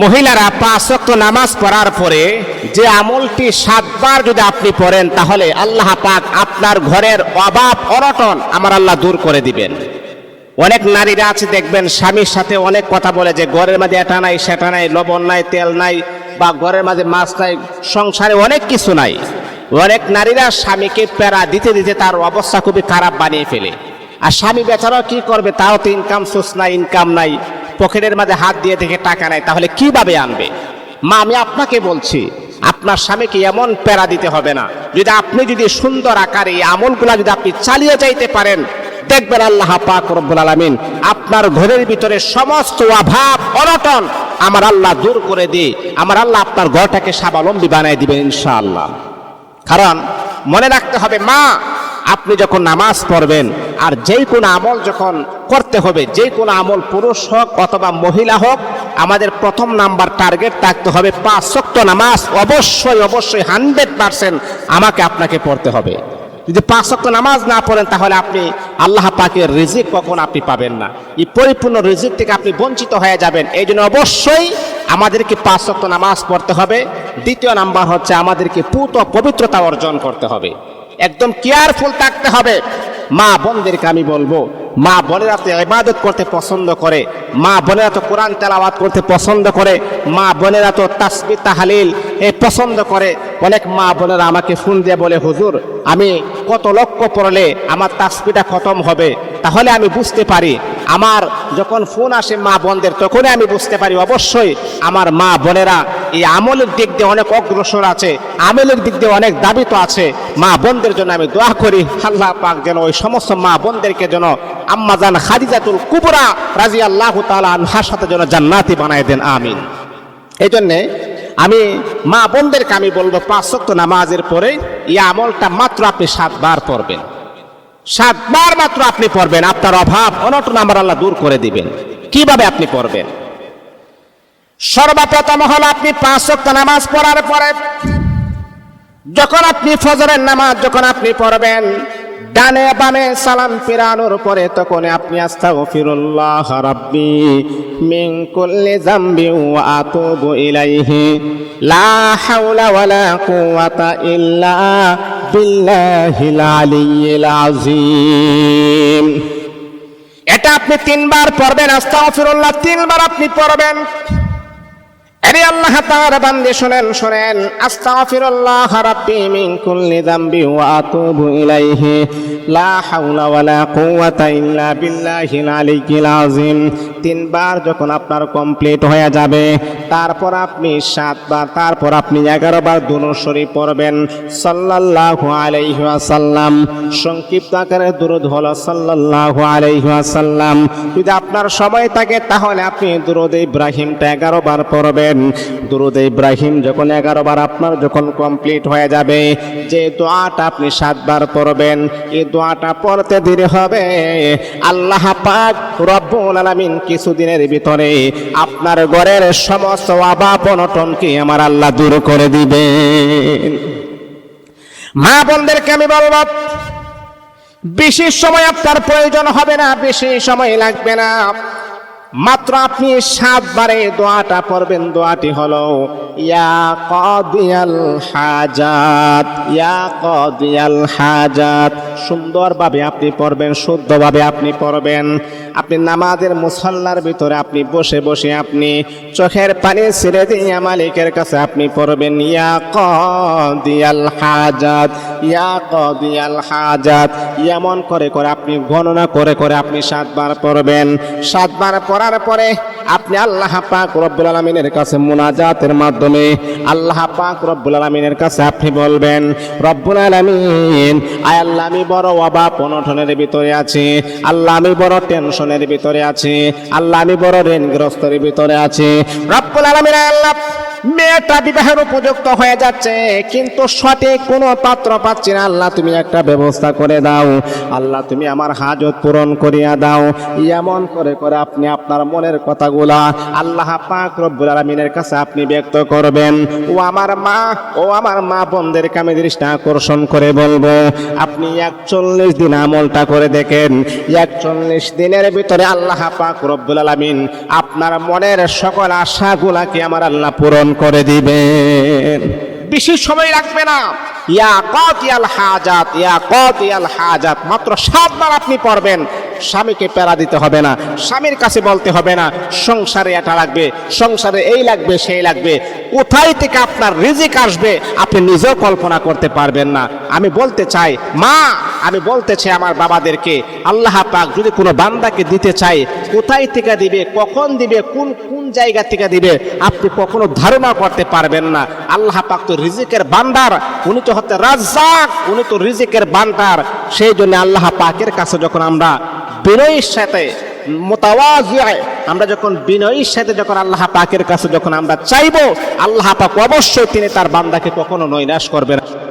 মহিলারা পাঁচ ওয়াক্ত নামাজ পড়ার পরে যে আমলটি সাতবার যদি আপনি পড়েন, তাহলে আল্লাহ পাক আপনার ঘরের অভাব, অনটন আমার আল্লাহ দূর করে দিবেন। অনেক নারীরা আছে, দেখবেন স্বামীর সাথে অনেক কথা বলে যে ঘরের মাঝে এটা নাই, সেটা নাই, লবণ নাই, তেল নাই বা ঘরের মাঝে মাছ নাই, সংসারে অনেক কিছু নাই। অনেক নারীরা স্বামীকে প্যারা দিতে দিতে তার অবস্থা খুবই খারাপ বানিয়ে ফেলে। আর স্বামী বেচারাও কি করবে? তাও তো ইনকাম সোর্স নাই ইনকাম নাই। পকেটের মাঝে হাত দিয়ে থেকে টাকা নেয়, তাহলে কীভাবে আনবে? মা, আমি আপনাকে বলছি, আপনার স্বামীকে এমন প্যারা দিতে হবে না। যদি আপনি যদি সুন্দর আকারে আমলগুলা যদি আপনি চালিয়ে যাইতে পারেন, দেখবেন আল্লাহ পাক রব্বুল আলামিন আপনার ঘরের ভিতরে সমস্ত অভাব, অনটন আমার আল্লাহ দূর করে দিয়ে, আমার আল্লাহ আপনার ঘরটাকে স্বাবলম্বী বানায় দিবেন ইনশাআল্লাহ। কারণ মনে রাখতে হবে, মা, আপনি যখন নামাজ পড়বেন আর যেই কোনো আমল যখন করতে হবে যে কোনো আমল পুরুষ হোক অথবা মহিলা হোক, আমাদের প্রথম নাম্বার টার্গেট থাকতে হবে পাঁচ শক্ত নামাজ। অবশ্যই অবশ্যই হান্ড্রেড পার্সেন্ট আমাকে আপনাকে পড়তে হবে। যদি পাঁচ শক্ত নামাজ না পড়েন, তাহলে আপনি আল্লাহ পাকের রিজিক কখন আপনি পাবেন না। এই পরিপূর্ণ রিজিক থেকে আপনি বঞ্চিত হয়ে যাবেন। এই জন্য অবশ্যই আমাদেরকে পাঁচ শক্ত নামাজ পড়তে হবে। দ্বিতীয় নাম্বার হচ্ছে আমাদেরকে পুত পবিত্রতা অর্জন করতে হবে। একদম কেয়ারফুল থাকতে হবে। মা বোনদেরকে আমি বলব, মা বোনেরা তো ইবাদত করতে পছন্দ করে, মা বোনেরা তো কোরআন তেলাওয়াত করতে পছন্দ করে, মা বোনেরা তো তাসবি তাহালিল এ পছন্দ করে। অনেক মা বোনেরা আমাকে ফোন দিয়ে বলে, হুজুর, আমি কত লক্ষ্য পড়লে আমার তাসবিটা খতম হবে, তাহলে আমি বুঝতে পারি আমার যখন ফোন আসে মা বোনদের, তখনই আমি বুঝতে পারি অবশ্যই আমার মা বোনেরা এই আমলের দিক দিয়ে অনেক অগ্রসর আছে, আমলের দিক দিয়ে অনেক দাবি তো আছে। মা বোনদের জন্য আমি দোয়া করি, আল্লাহ পাক যেন ওই সমস্ত মা বোনদেরকে যেন আম্মাজান খাদিজাতুল কুবরা রাজি আল্লাহ তালা আনহার সাথে যেন জান্নাতি বানায় দেন, আমিন। এই জন্যে আমি মা বোনদেরকে আমি বলব, পাঁচ শক্ত নামাজের পরে এই আমলটা মাত্র আপনি সাতবার পড়বেন। সাতবার মাত্র আপনি পড়বেন, আপনার অভাব অনটন আমার আল্লাহ দূর করে দিবেন। কীভাবে আপনি পড়বেন? সর্বপ্রথম হল আপনি পাঁচ ওয়াক্ত নামাজ পড়ার পরে যখন আপনি ফজরের নামাজ, যখন আপনি পড়বেন ডানে বামে সালাম ফিরানোর পরে তখন আপনি আস্তাগফিরুল্লাহ রাব্বি মিন কুল্লি যামবি ওয়া আতুবু ইলাইহি। লা হাওলা ওয়ালা কুওয়াতা ইল্লা বিল্লাহিল আলিয়্যিল আযীম। এটা আপনি তিনবার পড়বেন, আস্তাগফিরুল্লাহ তিনবার আপনি পড়বেন। আরে আল্লাহ তাআলা বান্দে, শুনেন শুনেন। আস্তাগফিরুল্লাহ রাব্বি মিন কুল্লি যামবি ওয়া আতুবু ইলাইহি। লা হাওলা ওয়ালা কুওয়াতা ইল্লা বিল্লাহিল আলিয়্যিল আযীম। তিনবার যখন আপনার কমপ্লিট হয়ে যাবে, তারপর আপনি সাতবার, তারপর আপনি এগারো বার দুরূদ শরীফ পড়বেন। সাল্লাল্লাহু আলাইহি ওয়াসাল্লাম। সংক্ষিপ্ত আকারে দুরূদ হলো সাল্লাল্লাহু আলাইহি ওয়াসাল্লাম। যদি আপনার সময় থাকে, তাহলে আপনি দুরূদ ইব্রাহিমটা এগারো বার পড়বেন দুরুদ ইব্রাহিম যখন এগারো বার আপনার যখন কমপ্লিট হয়ে যাবে, যে দোয়াটা আপনি সাতবার পড়বেন এই দোয়াটা পড়তে দেরি হবে। আল্লাহ পাক রব্বুল আলামিন কিছুদিনের ভিতরে আপনার ঘরের সমস্ত অভাব অনটনকে আমার আল্লাহ দূর করে দিবেন। মা বোনদেরকে আমি বলব, বেশি সময় আপনার প্রয়োজন হবে না, বেশি সময় লাগবে না। মাত্র আপনি সাতবারে দোয়াটা পড়বেন, দোয়াটি হলো, ইয়া কদিয়াল হাজাত, ইয়া কদিয়াল হাজাত। সুন্দরভাবে আপনি পড়বেন, শুদ্ধভাবে আপনি পড়বেন। আপনি নামাজের মুসল্লার ভিতরে আপনি বসে বসে আপনি চোখের পানি ছেড়ে দিয়ে মালিকের কাছে আপনি পড়বেন, ইয়া কদিয়াল হাজাত, ইয়া কদিয়াল হাজাত। এমন করে করে আপনি গণনা করে করে আপনি সাতবার পড়বেন। সাতবার পড়ার পরে আপনি আল্লাহ পাক রব্বুল আলমিনের কাছে মোনাজাতের মাধ্যমে আল্লাহ পাক রব্বুল আলমিনের কাছে আপনি বলবেন, রব্বুল আলমিন, আয় আল্লাহ, আমি বড় অভাব অনটনের ভিতরে আছি। আল্লাহ, আমি বড় টেনশনের ভিতরে আছি। আল্লাহ, আমি বড় ঋণগ্রস্তের ভিতরে আছি। রব্বুল আলমিন আল্লাহ মেয়েটা বিবাহের উপযুক্ত হয়ে যাচ্ছে, কিন্তু সঠিক কোনো পাত্র পাচ্ছি না। আল্লাহ, তুমি একটা ব্যবস্থা করে দাও। আল্লাহ, তুমি আমার হাজত পূরণ করিয়া দাও। এমন করে করে আপনি আপনার মনের কথাগুলা আল্লাহ পাক রব্বুল আলামিনের কাছে আপনি ব্যক্ত করবেন। ও আমার মা, ও আমার মা বোনদেরকে আমি দৃষ্টি আকর্ষণ করে বলব, আপনি একচল্লিশ দিন আমলটা করে দেখেন। একচল্লিশ দিনের ভিতরে আল্লাহ পাক রব্বুল আলামিন আপনার মনের সকল আশাগুলাকে আমার আল্লাহ পূরণ করে দিবেন। বেশি সময় লাগবে না। ইয়া কতিয়াল হাজাত, ইয়া কতিয়াল হাজাত, মাত্র সাতবার আপনি পড়বেন। স্বামীকে প্যারা দিতে হবে না, স্বামীর কাছে বলতে হবে না, সংসারে এটা লাগবে, সংসারে এই লাগবে, সেই লাগবে। কোথায় থেকে আপনার রিজিক আসবে, আপনি নিজেও কল্পনা করতে পারবেন না। আমি বলতে চাই, মা, আমি বলতে চাই আমার বাবাদেরকে, আল্লাহ পাক যদি কোনো বান্দাকে দিতে চাই কোথায় থেকে দিবে, কখন দিবে, কোন কোন জায়গা থেকে দিবে, আপনি কখনো ধারণা করতে পারবেন না। আল্লাহ পাক তো রিজিকের বান্দার, উনি তো হতে রাজ্জাক, উনি তো রিজিকের বান্দার। সেই জন্য আল্লাহ পাকের কাছে যখন আমরা বিনয়ের সাথে মোতাওয়াজিয়ায় আমরা যখন বিনয়ের সাথে যখন আল্লাহ পাকের কাছে যখন আমরা চাইব, আল্লাহ পাক অবশ্যই তিনি তার বান্দাকে কখনো নৈরাশ করবেন না।